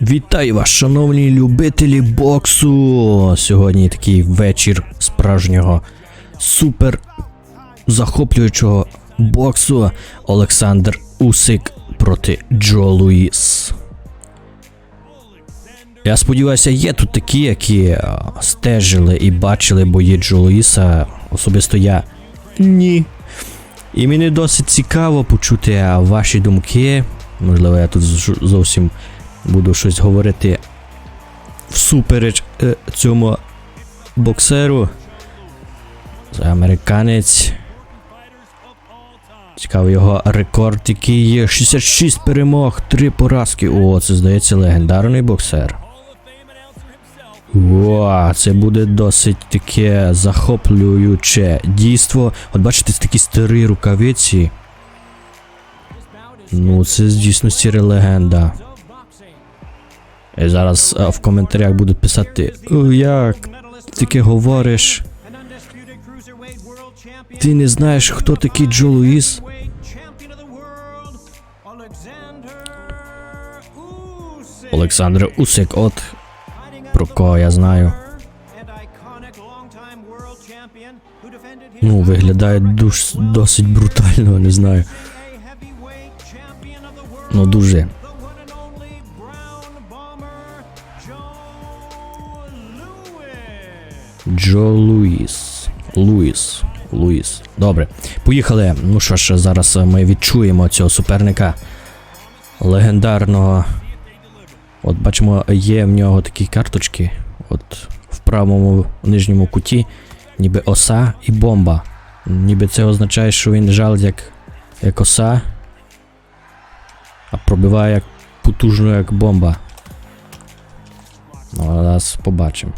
Вітаю вас, шановні любителі боксу! Сьогодні такий вечір справжнього супер захоплюючого боксу. Олександр Усик проти Джо Луїс. Я сподіваюся, є тут такі, які стежили і бачили бої Джо Луїса. Особисто я ні. І мені досить цікаво почути ваші думки. Можливо, я тут зовсім буду щось говорити всупереч е, цьому боксеру. Це американець. Цікаво його рекорд, який є 66 перемог, 3 поразки. О, це здається легендарний боксер. О, це буде досить таке захоплююче дійство. От бачите, це такі старі рукавиці. Ну, це з дійсності легенда. І зараз в коментарях будуть писати, «О, як таке говориш? Ти не знаєш, хто такий Джо Луїс? Олександр Усик, от про кого я знаю. Ну, виглядає душ, досить брутально, не знаю. Ну, дуже. Джо Луїс. Луїс. Луїс. Добре. Поїхали. Ну що ж, зараз ми відчуємо цього суперника. Легендарного. От бачимо, є в нього такі карточки. От в правому нижньому куті, ніби оса і бомба. Ніби це означає, що він жаль як, як оса, а пробиває як потужно, як бомба. Ну, зараз побачимо.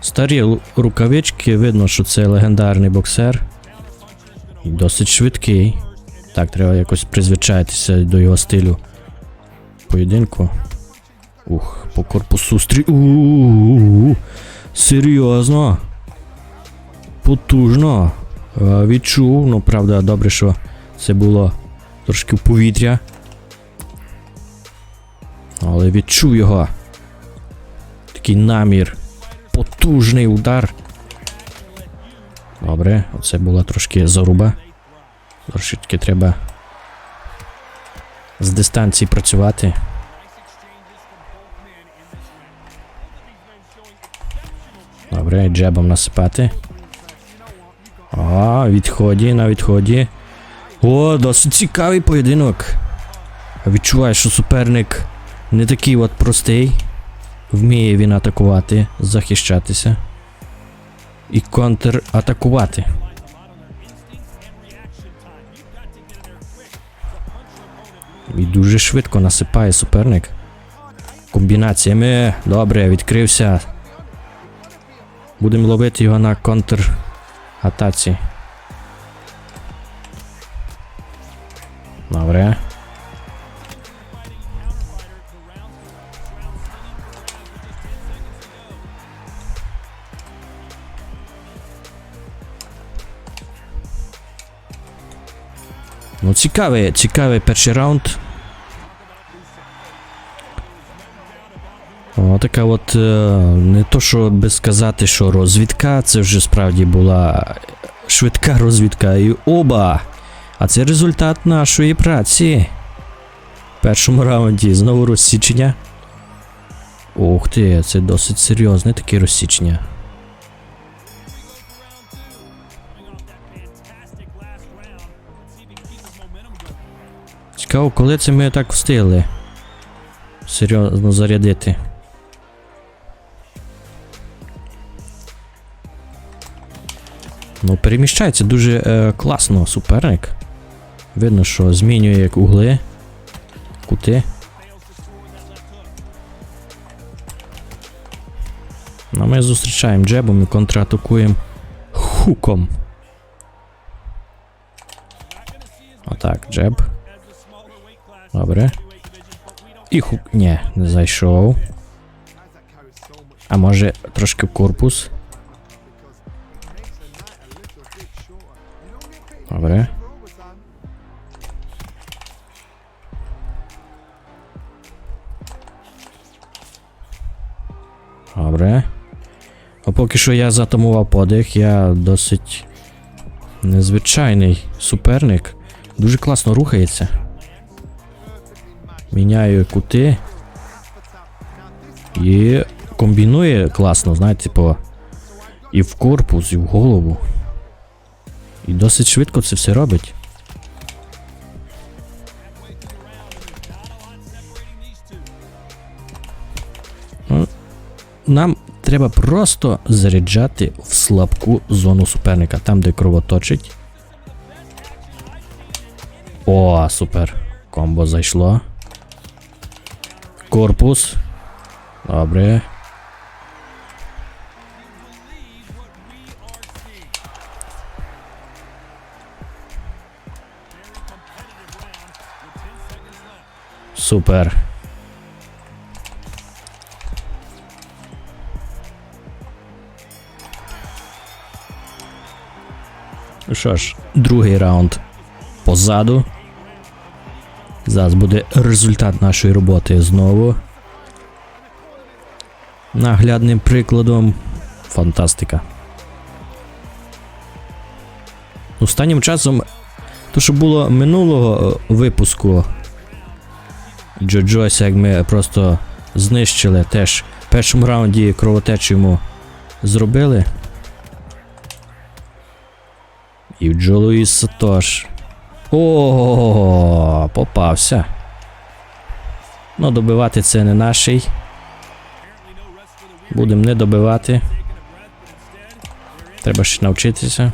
Старі рукавички, видно, що це легендарний боксер. Досить швидкий. Так, треба якось призвичаїтися до його стилю поєдинку. Ух, по корпусу стрі. У-у-у-у. Серйозно. Потужно. Е, Відчув, ну правда, добре, що це було трошки в повітря. Але відчув його. Такий намір. Потужний удар. Добре, оце була трошки заруба. Трошки треба з дистанції працювати. Добре, джебом насипати. А, відході, на відході. О, досить цікавий поєдинок. Відчуваю, що суперник не такий от простий. Вміє він атакувати, захищатися і контратакувати. І дуже швидко насипає суперник. Комбінаціями. Добре, відкрився. Будемо ловити його на контратаці. Добре. Цікавий, цікавий перший раунд. О, така от, е, не то, що би сказати, що розвідка, це вже справді була швидка розвідка і оба. А це результат нашої праці. В першому раунді знову розсічення. Ух ти, це досить серйозне таке розсічення. Цікаво, коли це ми так встигли серйозно зарядити. Ну, переміщається дуже е, класно суперник. Видно, що змінює як угли, кути. Ну, ми зустрічаємо джебом і контратакуємо хуком. Отак, джеб. Добре. І хук. Ні, не зайшов. А може трошки корпус. Добре. Добре. А поки що я затамував подих, я досить незвичайний суперник. Дуже класно рухається. Міняю кути. І комбінує класно, знаєте, типу. І в корпус, і в голову. І досить швидко це все робить. Ну, Нам треба просто заряджати в слабку зону суперника, там, де кровоточить. О, супер. Комбо зайшло. Корпус. Добре. Супер. Ну що ж, другий раунд позаду. Зараз буде результат нашої роботи знову. Наглядним прикладом фантастика. Останнім часом, то що було минулого е, випуску Джо-Джойса, як ми просто знищили теж в першому раунді кровотечу йому зробили. І в Джо Луїса теж. О, попався. Ну, добивати це не наший. Будемо не добивати. Треба ще навчитися.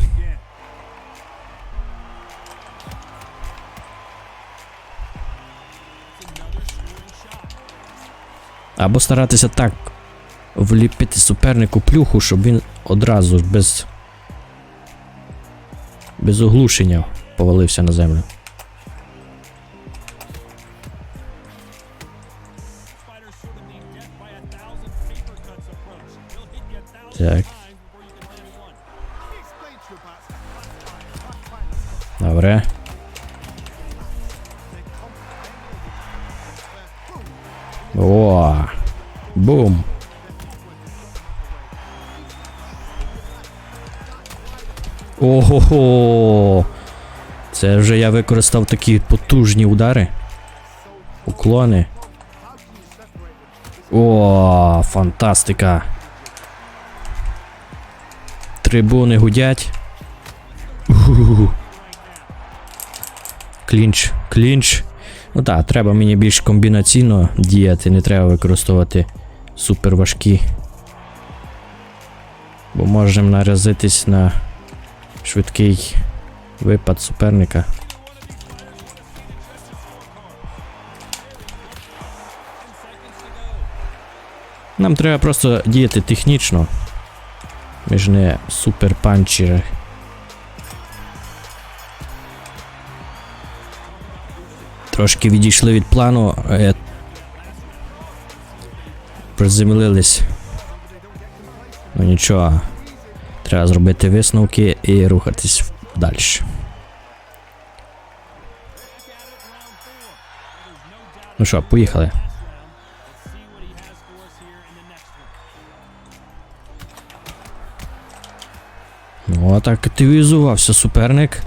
Або старатися так вліпити супернику плюху, щоб він одразу без. без оглушення повалився на землю. Так. Добре. О! Бум! Ого! Це вже я використав такі потужні удари. Уклони. О, фантастика. Трибуни гудять. Ух. Клінч, клінч. Ну так, треба мені більш комбінаційно діяти, не треба використовувати супер важкі. Бо можемо наразитись на швидкий випад суперника. Нам треба просто діяти технічно. Ми ж не супер панчери. Трошки відійшли від плану. Е... Приземлились. Ну нічого. Треба зробити висновки і рухатись далі. Ну що, поїхали. Ну, так активізувався суперник.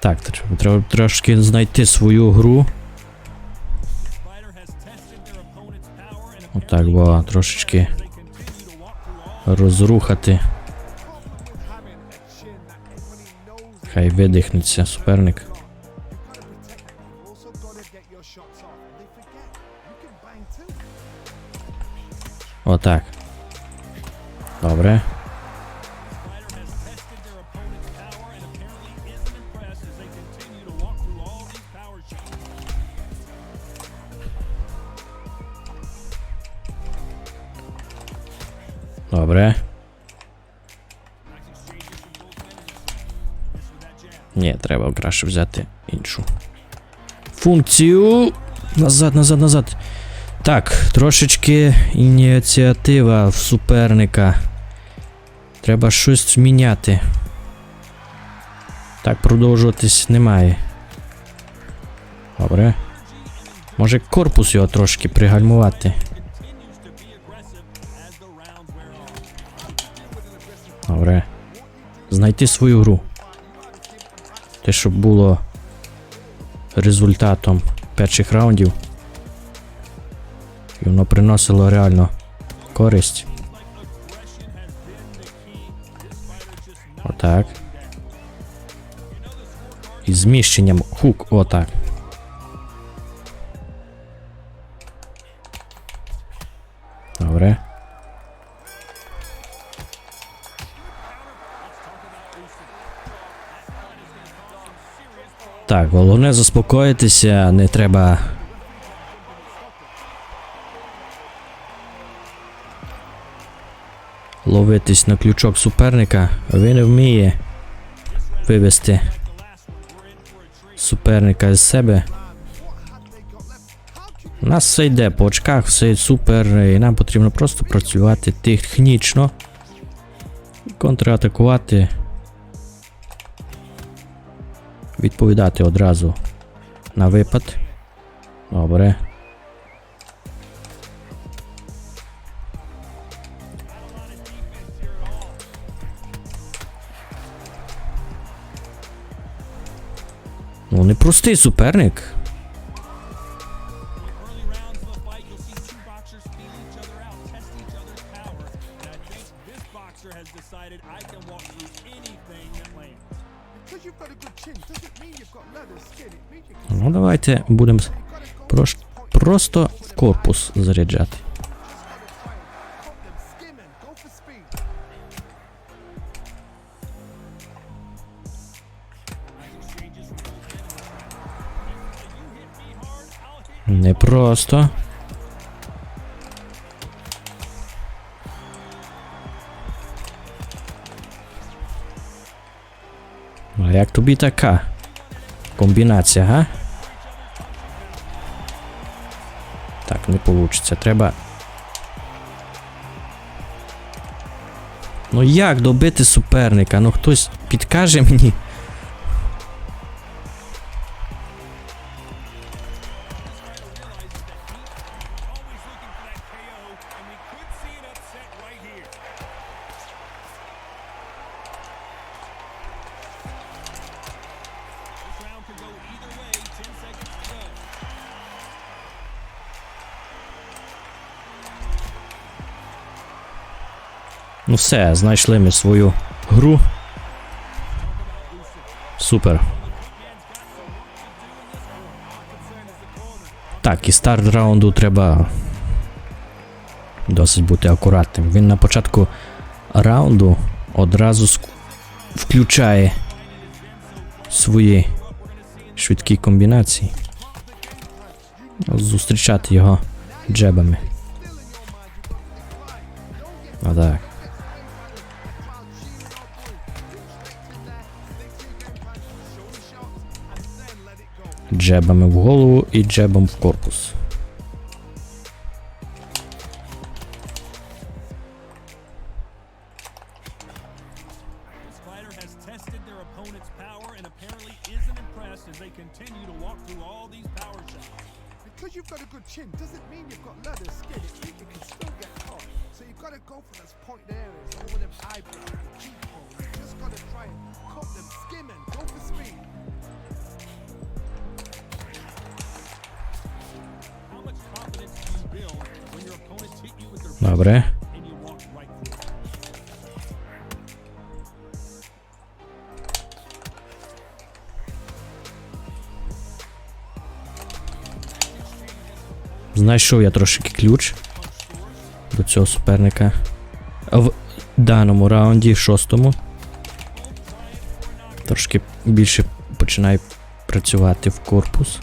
Так, треба, трошки знайти свою гру. Отак, була трошечки розрухати. Хай видихнеться суперник. Отак. Добре. Треба краще взяти іншу. Функцію. Назад, назад, назад. Так, трошечки ініціатива в суперника. Треба щось міняти. Так, продовжуватись немає. Добре. Може корпус його трошки пригальмувати. Добре. Знайти свою гру. Те, щоб було результатом перших раундів. І воно приносило реально користь. Отак. І зміщенням хук, отак. Так, головне заспокоїтися, не треба. Ловитись на крючок суперника, він вміє вивести суперника з себе. У нас все йде по очках, все супер, і нам потрібно просто працювати технічно. Контратакувати. Відповідати одразу на випад. Добре. Ну, непростий суперник. Давайте будемо просто в корпус заряджати. Не просто. А як тобі така комбінація, га? Не вийде. Треба. Ну як добити суперника? Ну хтось підкаже мені. Ну все, знайшли ми свою гру. Супер. Так, і старт раунду треба досить бути акуратним. Він на початку раунду одразу включає свої швидкі комбінації. Зустрічати його джебами. А Джебами в голову і джебом в корпус. Добре. Знайшов я трошки ключ до цього суперника. В даному раунді, шостому. Трошки більше починає працювати в корпус.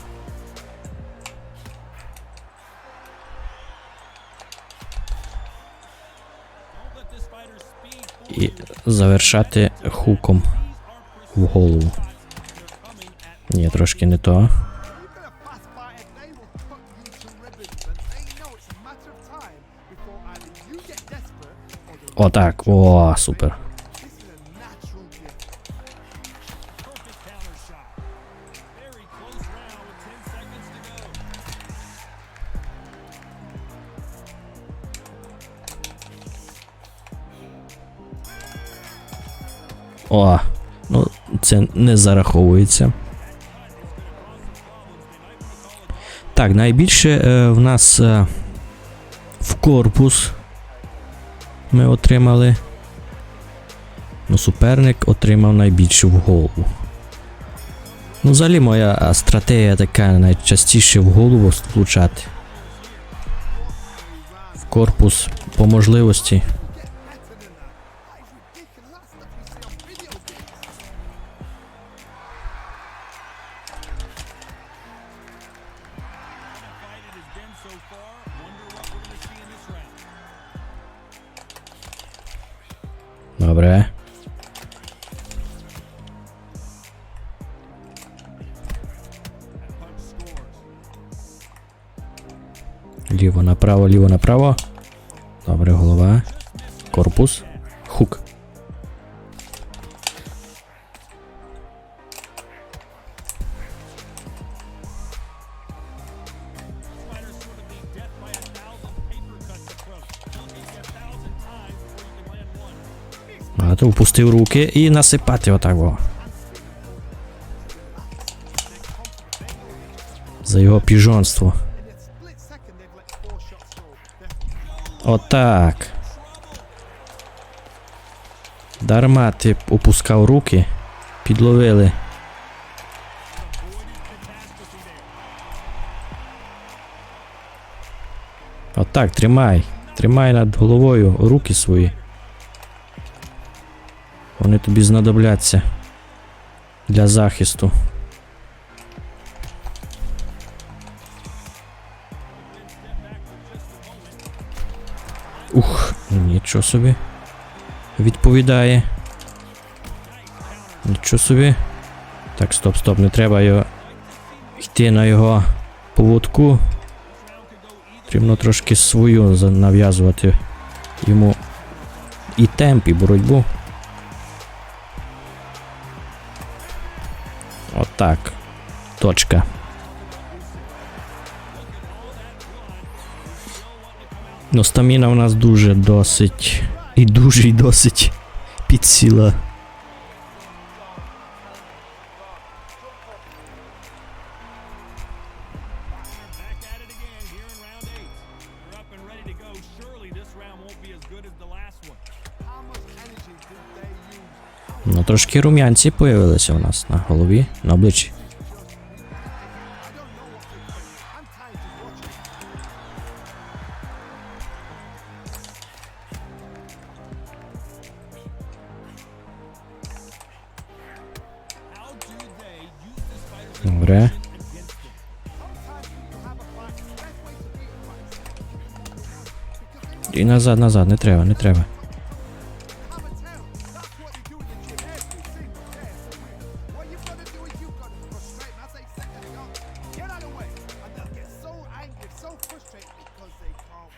Завершати хуком в голову. Ні, трошки не то. Отак. О, a О, ну це не зараховується. Так, найбільше е, в нас е, в корпус ми отримали. Ну, суперник отримав найбільше в голову. Ну, взагалі моя стратегія така найчастіше в голову влучати. В корпус по можливості. That. Ліво направо, ліво направо. Добре, голова. Корпус. То впустив руки і насипати отак. Во. За його піжонство. Отак. Дарма ти опускав руки, підловили. Отак, тримай. Тримай над головою руки свої. Вони тобі знадобляться для захисту. Ух, нічого собі. Відповідає. Нічого собі. Так, стоп, стоп, не треба його йти на його поводку. Потрібно трошки свою нав'язувати йому і темп, і боротьбу. Точка. Ну, стаміна у нас дуже досить. І дуже і досить підсіла. Ну, трошки рум'янці появилися у нас на голові, на обличчі. Angry, so frustrated because they can't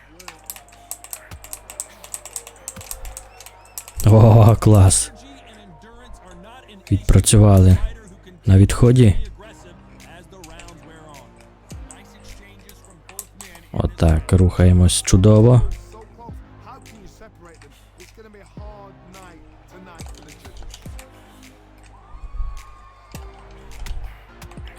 win. О, клас. Відпрацювали. На відході. be aggressive as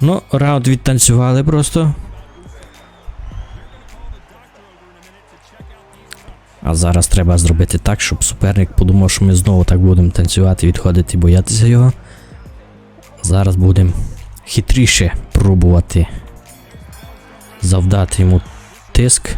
Ну, раунд відтанцювали просто. А зараз треба зробити так, щоб суперник подумав, що ми знову так будемо танцювати, відходити, боятися його. Зараз будемо хитріше пробувати завдати йому тиск.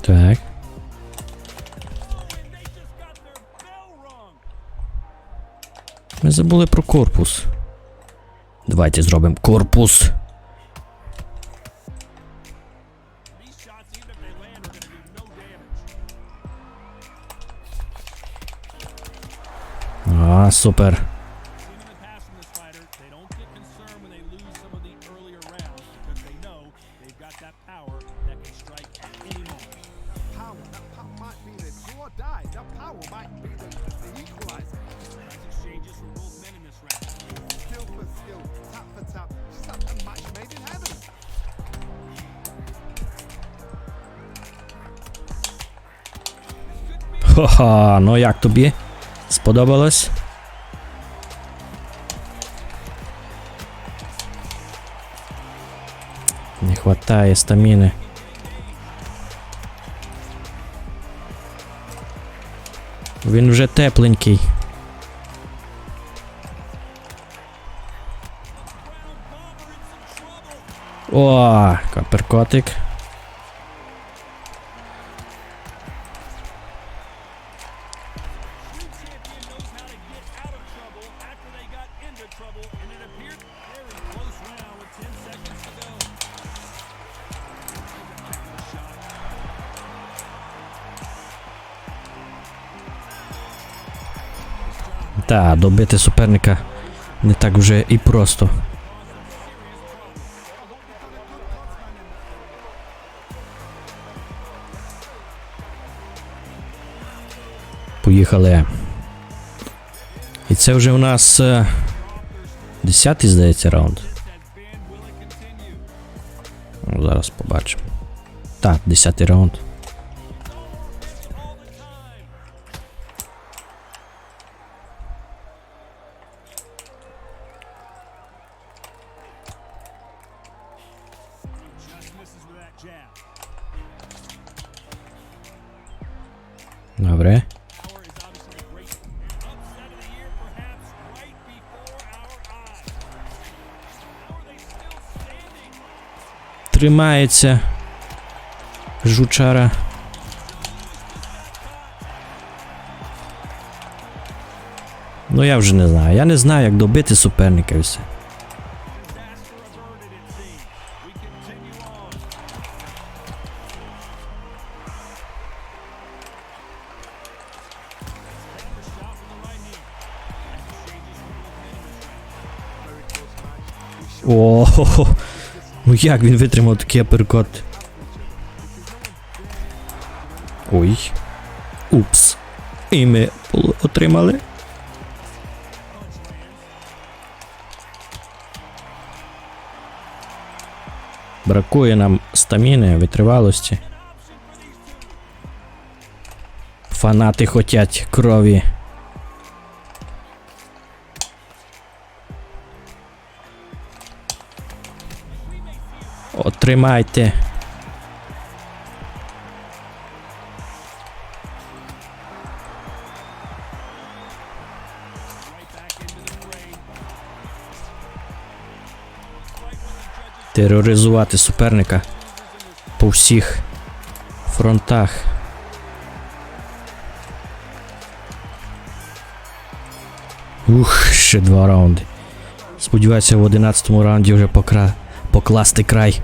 Так. Ми забули про корпус. Давайте зробимо корпус. А, супер. Ха-ха, ну як тобі? Сподобалось? Не хватає стаміни. Він вже тепленький. О, каперкотик. Та, добити суперника не так вже і просто. Поїхали. І це вже у нас е, десятий, здається, раунд. Ну, зараз побачимо. Так, десятий раунд. Тримається. Жучара. Ну я вже не знаю. Я не знаю, як добити суперника все. О, Ну як він витримав такий аперкот? Ой. Упс. І ми отримали. Бракує нам стаміни, витривалості. Фанати хотять крові. Тримайте. Тероризувати суперника по всіх фронтах. Ух, ще два раунди. Сподіваюся, в 11 раунді вже покра... покласти край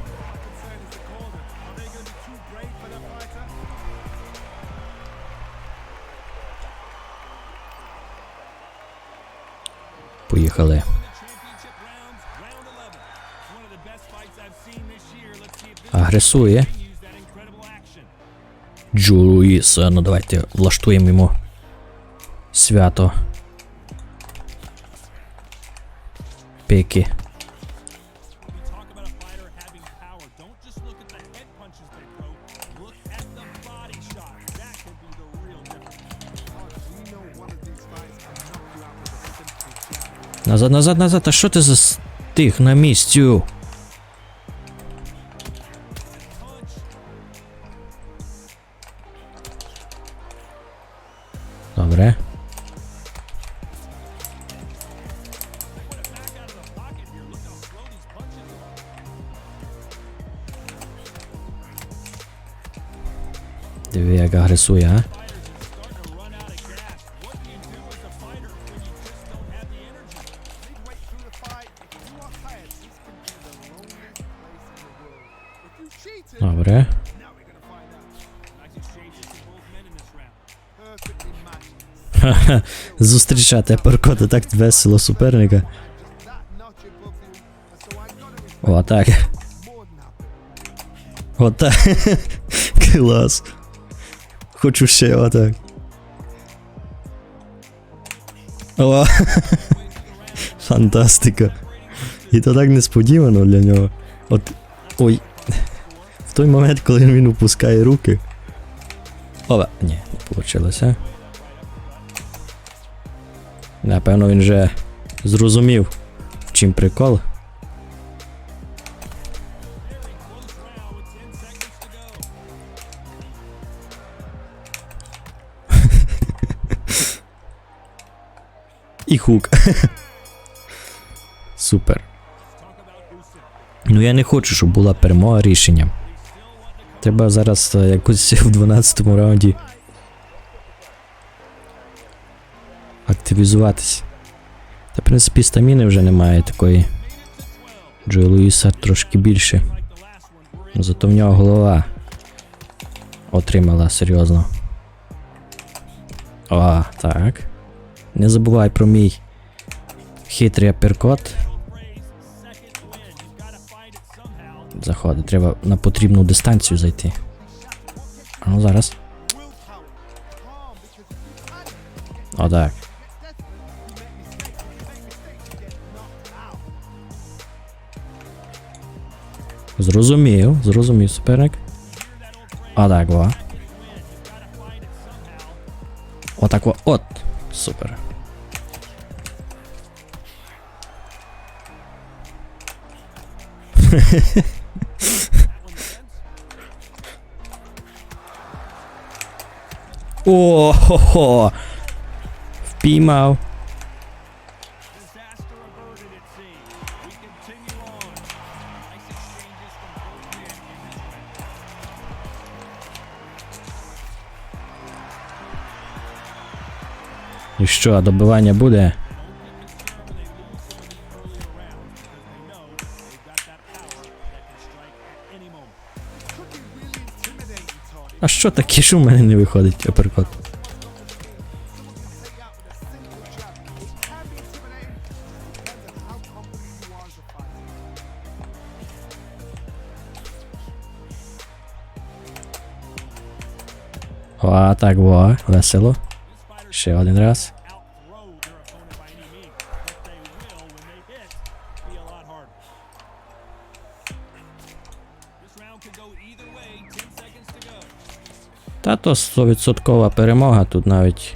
Поїхали. Агресує. Джуїс. Ну давайте влаштуємо йому свято. Пеки. Назад, назад, назад, а що ти за стих на місці. Добре. Диви, як агресує, а? Зустрічати перкоти так весело суперника. Gotta respect Отак. Клас. Хочу ще отак. О, фантастика. І то так несподівано для нього. От. Ой. В той момент, коли він опускає руки. Ова, ні, не вийшло. Напевно, він вже зрозумів, в чим прикол. І хук. Супер. Ну я не хочу, щоб була перемога рішенням. Треба зараз е, якось в 12 раунді активізуватись. Та, в принципі, стаміни вже немає такої. Джо Луїса трошки більше. Ну, Зато в нього голова отримала серйозно. О, так. Не забувай про мій хитрий аперкот. Заходить, треба на потрібну дистанцію зайти. А ну зараз. Отак. Зрозумів, зрозумів суперник. Во. Отак, во. От. Супер. О-хо-хо! Впіймав. Що, добивання буде? А що таке, що в мене не виходить аперкот? О, так, во, весело. Ще один раз. Та то 100% перемога тут навіть.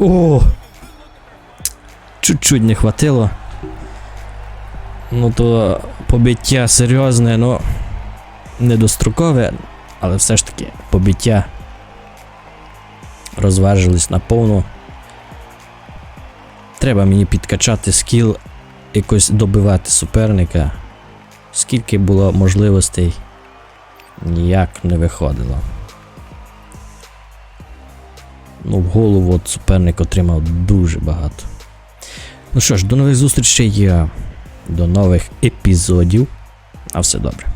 О! Чуть-чуть не хватило. Ну то побиття серйозне, ну недострокове, але все ж таки побиття. Розважились наповну. Треба мені підкачати скіл, якось добивати суперника. Скільки було можливостей, ніяк не виходило. Ну, в голову от суперник отримав дуже багато. Ну що ж, до нових зустрічей, до нових епізодів. А все добре.